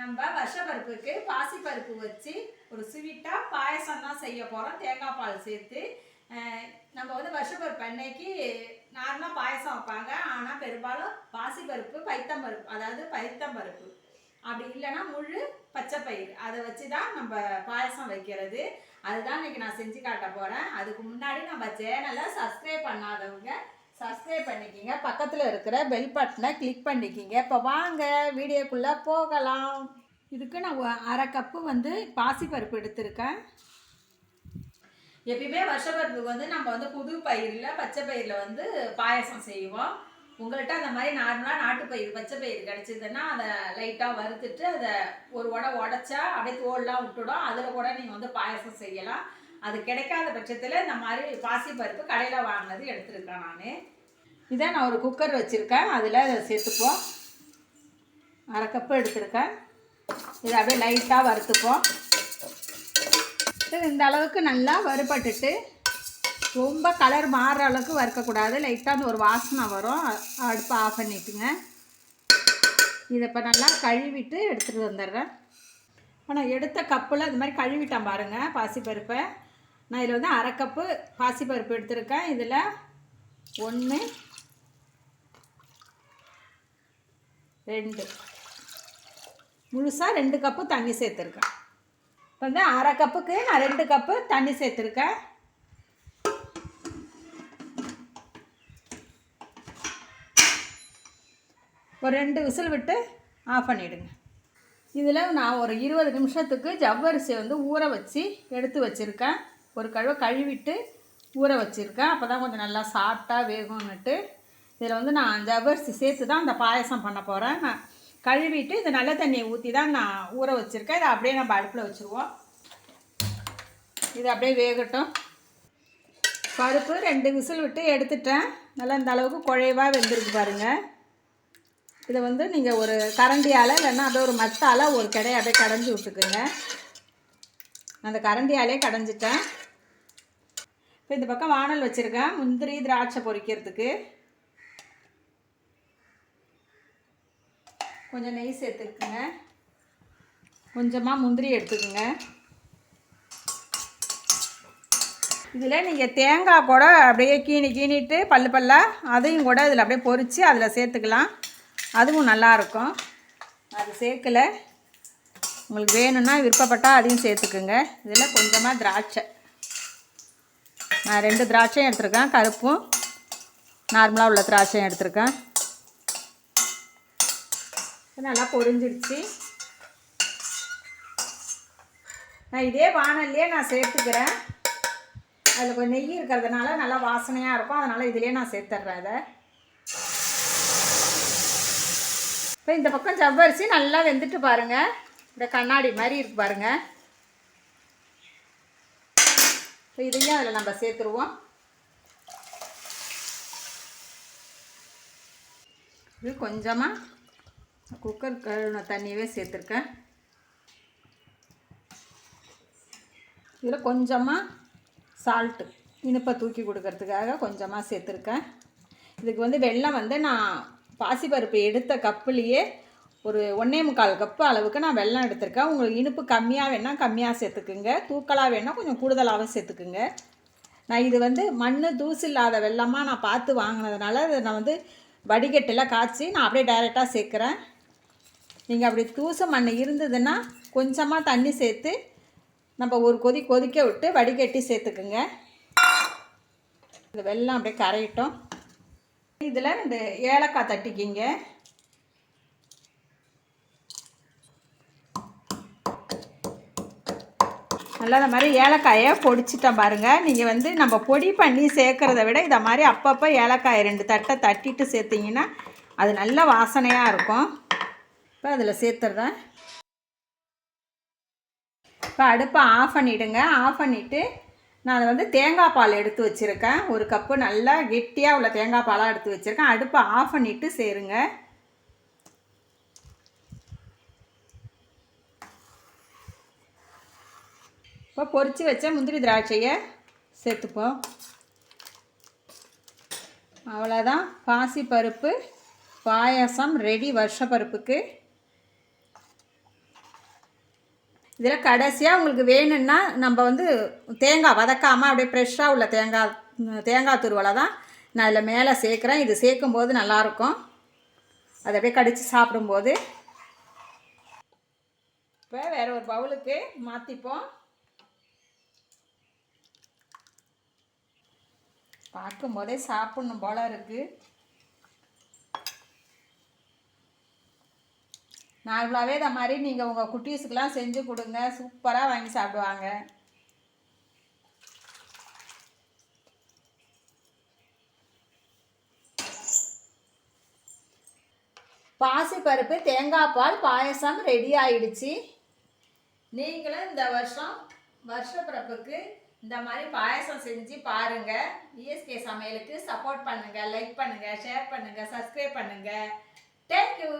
நம்ம வருஷப்பருப்புக்கு பாசிப்பருப்பு வச்சு ஒரு ஸ்வீட்டாக பாயசம் தான் செய்ய போகிறோம் தேங்காய் பால் சேர்த்து. நம்ம வந்து வருஷப்பருப்பு அன்னைக்கு நார்மலாக பாயசம் வைப்பாங்க. ஆனால் பெரும்பாலும் பாசிப்பருப்பு பைத்தம்பருப்பு அதாவது பைத்தம்பருப்பு. அப்படி இல்லைன்னா முழு பச்சைப்பயிர் அதை வச்சு தான் நம்ம பாயசம் வைக்கிறது. அதுதான் இன்னைக்கு நான் செஞ்சு காட்ட போகிறேன் அதுக்கு முன்னாடி நம்ம சேனலை சப்ஸ்கிரைப் பண்ணாதவங்க சப்ஸ்கிரைப் பண்ணிக்கிங்க. பக்கத்தில் இருக்கிற பெல் பட்டனை கிளிக் பண்ணிக்கிங்க. இப்போ வாங்க வீடியோக்குள்ளே போகலாம். இதுக்கு நான் அரை கப்பு வந்து பாசிப்பருப்பு எடுத்திருக்கேன். எப்பயுமே வருஷப்பருப்புக்கு வந்து நம்ம வந்து புது பயிரில் பச்சை பயிரில் வந்து பாயசம் செய்வோம். உங்கள்கிட்ட அந்த மாதிரி நார்மலாக நாட்டு பயிர் பச்சை பயிர் கிடச்சிதுன்னா அதை லைட்டாக வறுத்துட்டு அதை ஒரு உடை உடச்சா அப்படியே தோல்லாம் விட்டுடும். அதில் கூட நீங்கள் வந்து பாயசம் செய்யலாம். அது கிடைக்காத பட்சத்தில் இந்த மாதிரி பாசிப்பருப்பு கடையில் வாங்கினது எடுத்திருக்கேன் நான். இதை நான் ஒரு குக்கர் வச்சுருக்கேன். அதில் அதை சேர்த்துப்போம் அரை கப்பு எடுத்துருக்கேன். இதை அப்படியே லைட்டாக வறுத்துப்போம் இந்த அளவுக்கு நல்லா வறுபட்டுட்டு ரொம்ப கலர் மாறுற அளவுக்கு வறுக்கக்கூடாது. லைட்டாக அந்த ஒரு வாசனை வரும். அடுப்பை ஆஃப் பண்ணிட்டுங்க. இதை இப்போ நல்லா கழுவிட்டு எடுத்துகிட்டு வந்துடுறேன். ஆனால் எடுத்த கப்பில் இது மாதிரி கழுவிட்டேன் பாருங்கள் பாசிப்பருப்பை. நான் இதில் வந்து அரை கப்பு பாசிப்பருப்பு எடுத்திருக்கேன். இதில் ஒன்று ரெண்டு. முழுசாக ரெண்டு கப்பு தண்ணி சேர்த்துருக்கேன். இப்போ வந்து அரை கப்புக்கு நான் ரெண்டு கப்பு தண்ணி சேர்த்துருக்கேன். ஒரு ரெண்டு விசில் விட்டு ஆஃப் பண்ணிவிடுங்க இதில் நான் ஒரு இருபது நிமிஷத்துக்கு ஜவ்வரிசியை வந்து ஊற வச்சு எடுத்து வச்சுருக்கேன். ஒரு கழுவை கழுவிட்டு ஊற வச்சுருக்கேன். அப்போ தான் கொஞ்சம் நல்லா சாஃப்டாக வேகும்னுட்டு இதில் வந்து நான் ஜவ்வரிசி சேர்த்து தான் அந்த பாயசம் பண்ண போகிறேன். நான் கழுவிட்டு இது நல்ல தண்ணியை ஊற்றி தான் நான் ஊற வச்சுருக்கேன். இதை அப்படியே நம்ம அடுப்பில் வச்சுருவோம். இது அப்படியே வேகட்டும். பருப்பு ரெண்டு விசில் விட்டு எடுத்துட்டேன். நல்லா இந்த அளவுக்கு குழைவாக வெந்திருக்கு பாருங்கள் இதை வந்து நீங்கள் ஒரு கரண்டியால் இல்லைன்னா அப்படியே ஒரு மத்தால் ஒரு கடையை அப்படியே கடைஞ்சி விட்டுக்குங்க. அந்த கரண்டியாலே கடைஞ்சிட்டேன். இப்போ இந்த பக்கம் வானல் வச்சுருக்கேன். முந்திரி திராட்சை பொரிக்கிறதுக்கு. கொஞ்சம் நெய் சேர்த்துக்குங்க. கொஞ்சமாக முந்திரி எடுத்துக்கோங்க. இதில் நீங்கள் தேங்காய் கூட அப்படியே கீணி கீணிட்டு பல்லு பல்லாக அதையும் கூட இதில் அப்படியே பொரித்து அதில் சேர்த்துக்கலாம். அதுவும் நல்லாயிருக்கும் அது சேர்க்கல. உங்களுக்கு வேணும்னா விருப்பப்பட்டால் அதையும் சேர்த்துக்குங்க. இதில் கொஞ்சமாக திராட்சை. நான் ரெண்டு திராட்சையும் எடுத்திருக்கேன் கருப்பும். நார்மலாக உள்ள திராட்சையும் எடுத்திருக்கேன். நல்லா பொரிஞ்சிருச்சு நான் இதே வானல்லையே நான் சேர்த்துக்கிறேன். அதில் கொஞ்சம் நெய் இருக்கிறதுனால நல்லா வாசனையாக இருக்கும். அதனால் இதிலே நான் சேர்த்துட்றேன் அதை இப்போ இந்த பக்கம் ஜவ்வரிசி நல்லா வெந்துட்டு பாருங்கள் இந்த கண்ணாடி மாதிரி இருக்கு பாருங்கள் இப்போ இதையும் அதில் நம்ம சேர்த்துருவோம். இது கொஞ்சமாக குக்கர் கழுவின தண்ணியவே சேர்த்துருக்கேன். இதில் கொஞ்சமாக சால்ட்டு இனிப்பை தூக்கி கொடுக்கறதுக்காக கொஞ்சமாக சேர்த்துருக்கேன். இதுக்கு வந்து வெள்ளம் வந்து நான் பாசிப்பருப்பு எடுத்த கப்புலேயே ஒரு ஒன்றே முக்கால் கப்பு அளவுக்கு நான் வெள்ளம் எடுத்திருக்கேன். உங்களுக்கு இனிப்பு கம்மியாக வேணால் கம்மியாக சேர்த்துக்குங்க. தூக்கலாக வேணால் கொஞ்சம் கூடுதலாகவும் சேர்த்துக்குங்க. நான் இது வந்து மண் தூசு இல்லாத வெள்ளமாக நான் பார்த்து வாங்கினதுனால அதை நான் வந்து வடிகட்டில் காய்ச்சி நான் அப்படியே டைரெக்டாக சேர்க்குறேன். நீங்கள் அப்படி தூச மண் இருந்ததுன்னா கொஞ்சமாக தண்ணி சேர்த்து நம்ம ஒரு கொதி கொதிக்க விட்டு வடிகட்டி சேர்த்துக்குங்க. இந்த வெள்ளம் அப்படியே கரையிட்டோம். இதில் இந்த ஏலக்காய் தட்டிக்கிங்க. நல்லா இந்த மாதிரி ஏலக்காயை பொடிச்சிட்டேன் பாருங்கள் நீங்கள் வந்து நம்ம பொடி பண்ணி சேர்க்குறத விட இதை மாதிரி அப்பப்போ ஏலக்காய் ரெண்டு தட்டை தட்டிட்டு சேர்த்திங்கன்னா அது நல்ல வாசனையாக இருக்கும். இப்போ அதில் சேர்த்துட்றேன் இப்போ அடுப்பை ஆஃப் பண்ணிவிடுங்க ஆஃப் பண்ணிவிட்டு நான் அதை வந்து தேங்காய் பால் எடுத்து வச்சுருக்கேன். ஒரு கப்பு நல்லா கெட்டியாக உள்ள தேங்காய் பாலாக எடுத்து வச்சுருக்கேன். அடுப்பை ஆஃப் பண்ணிவிட்டு சேருங்க. இப்போ பொறிச்சு வச்ச முந்திரி திராட்சையை சேர்த்துப்போம். அவ்வளோதான் பாசி பருப்பு பாயாசம் ரெடி வருஷ இதில் கடைசியாக உங்களுக்கு வேணும்னா நம்ம வந்து தேங்காய் வதக்காமல் அப்படியே ஃப்ரெஷ்ஷாக உள்ள தேங்காய் தேங்காய் துருவலை தான் நான் இதில் மேலே சேர்க்குறேன். இது சேர்க்கும்போது நல்லாயிருக்கும். அதை அப்படியே கடித்து சாப்பிடும்போது. இப்போ வேறு ஒரு பவுலுக்கு மாற்றிப்போம். பார்க்கும்போதே சாப்பிடணும் போல இருக்குது நார்மலாகவே இந்த மாதிரி நீங்கள் உங்கள் குட்டீஸுக்கெலாம் செஞ்சு கொடுங்க. சூப்பராக வாங்கி சாப்பிடுவாங்க. பாசிப்பருப்பு தேங்காய் பால் பாயசம் ரெடி ஆயிடுச்சு. நீங்களும் இந்த வருஷம் வருஷப்பிறப்புக்கு இந்த மாதிரி பாயசம் செஞ்சு பாருங்கள் இஎஸ்கே சமையலுக்கு சப்போர்ட் பண்ணுங்கள் லைக் பண்ணுங்கள் ஷேர் பண்ணுங்கள் சப்ஸ்கிரைப் பண்ணுங்கள் தேங்க்யூ